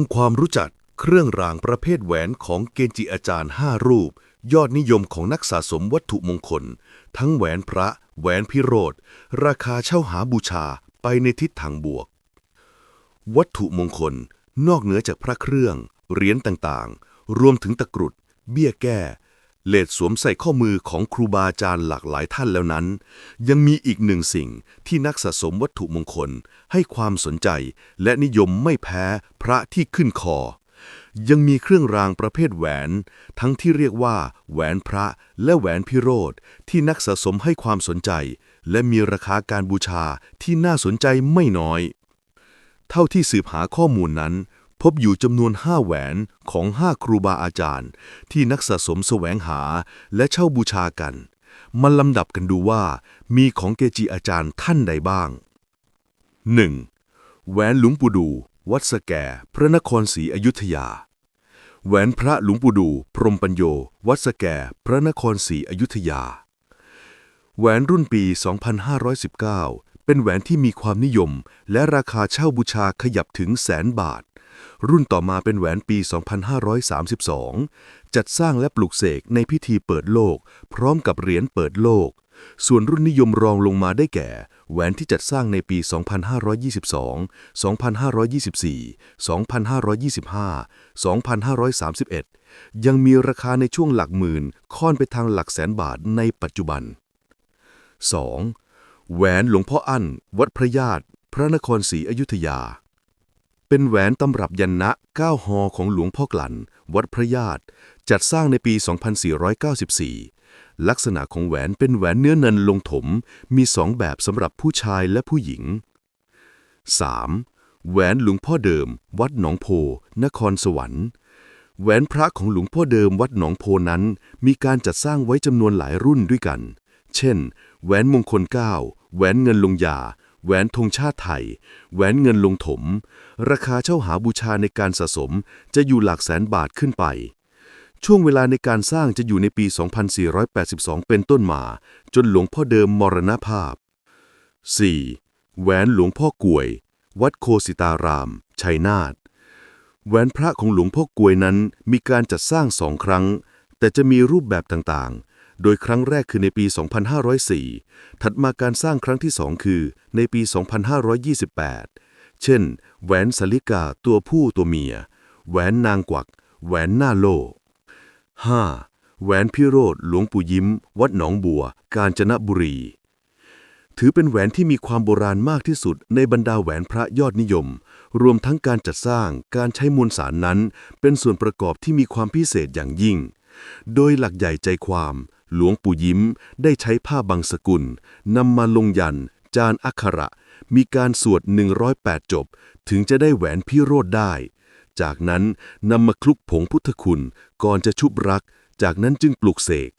ำความรู้จักเครื่องรางประเภทแหวนของเกจิอาจารย์ 5 รูป ยอดนิยมของนักสะสมวัตถุมงคล ทั้งแหวนพระ แหวนพิโรธ ราคาเช่าหาบูชาไปในทิศทางบวก วัตถุมงคลนอกเหนือจากพระเครื่อง เหรียญต่างๆ รวมถึงตะกรุด เบี้ยแก้ เลดสวมใส่ข้อมือของครูบาอาจารย์หลากหลายท่านแล้วนั้น ยังมีอีกหนึ่งสิ่งที่นักสะสมวัตถุมงคลให้ความสนใจ และนิยมไม่แพ้พระที่ขึ้นคอ ยังมีเครื่องรางประเภทแหวน ทั้งที่เรียกว่า แหวนพระและแหวนพิโรธที่นักสะสมให้ความสนใจ และมีราคาการบูชาที่น่าสนใจไม่น้อย เท่าที่สืบหาข้อมูลนั้น พบอยู่จำนวน5แหวนของ5ครูบาอาจารย์ ที่นักสะสมแสวงหาและเช่าบูชากันมาลำดับกันดูว่า มีของเกจิอาจารย์ท่านใดบ้าง 1. แหวนหลวงปู่ดู วัดสแกพระนครศรีอยุธยา แหวนพระหลวงปู่ดู พรหมปัญโย วัดสแกพระนครศรีอยุธยา แหวนรุ่นปี 2519 เป็นแหวนที่มีความนิยม และราคาเช่าบูชาขยับถึงแสนบาท รุ่นต่อมาเป็นแหวนปี 2532 จัดสร้างและปลูกเสกในพิธีเปิดโลก พร้อมกับเหรียญเปิดโลก ส่วนรุ่นนิยมรองลงมาได้แก่ แหวนที่จัดสร้างในปี 2522 2524 2525 2531 ยังมีราคาในช่วงหลักหมื่นค่อนไปทางหลักแสนบาทในปัจจุบัน 2. แหวนหลวงพ่ออั้น วัดพระญาติ พระนครศรีอยุธยา เป็นแหวนตำรับยันนะ9หอของหลวงพ่อกลั่น วัดพระญาติจัดสร้างในปี 2494 ลักษณะของแหวนเป็นแหวนเนื้อเนินลงถม มีสองแบบสำหรับผู้ชายและผู้หญิง 3. แหวนหลวงพ่อเดิม วัดหนองโพ นครสวรรค์ แหวนพระของหลวงพ่อเดิมวัดหนองโพนั้น มีการจัดสร้างไว้จำนวนหลายรุ่นด้วยกัน เช่น แหวนมงคลเก้าแหวนเงินลงยา แหวนธงชาติไทย แหวนเงินลงถม ราคาเช่าหาบูชาในการสะสมจะอยู่หลักแสนบาทขึ้นไป ช่วงเวลาในการสร้างจะอยู่ในปี 2482 เป็นต้นมา จนหลวงพ่อเดิมมรณภาพ 4. แหวนหลวงพ่อกลวย วัดโคสิตาราม ชัยนาทแหวนพระของหลวงพ่อกลวยนั้นมีการจัดสร้างสองครั้ง แต่จะมีรูปแบบต่างๆ โดยครั้งแรกคือในปี 2504 ถัดมาการสร้างครั้งที่สองคือในปี 2528 เช่น แหวนสลิกาตัวผู้ตัวเมีย แหวนนางกวัก แหวนหน้าโล 5. แหวนพิโรธหลวงปู่ยิ้ม วัดหนองบัว กาญจนบุรี ถือเป็นแหวนที่มีความโบราณมากที่สุดในบรรดาแหวนพระยอดนิยม รวมทั้งการจัดสร้างการใช้มวลสารนั้น เป็นส่วนประกอบที่มีความพิเศษอย่างยิ่งโดยหลักใหญ่ใจความ หลวงปู่ยิ้มได้ใช้ผ้าบางสกุลนำมาลงยัน จานอักขระ มีการสวด 108 จบ ถึงจะได้แหวนพิโรธได้ จากนั้นนำมาคลุกผงพุทธคุณก่อนจะชุบรัก จากนั้นจึงปลุกเสก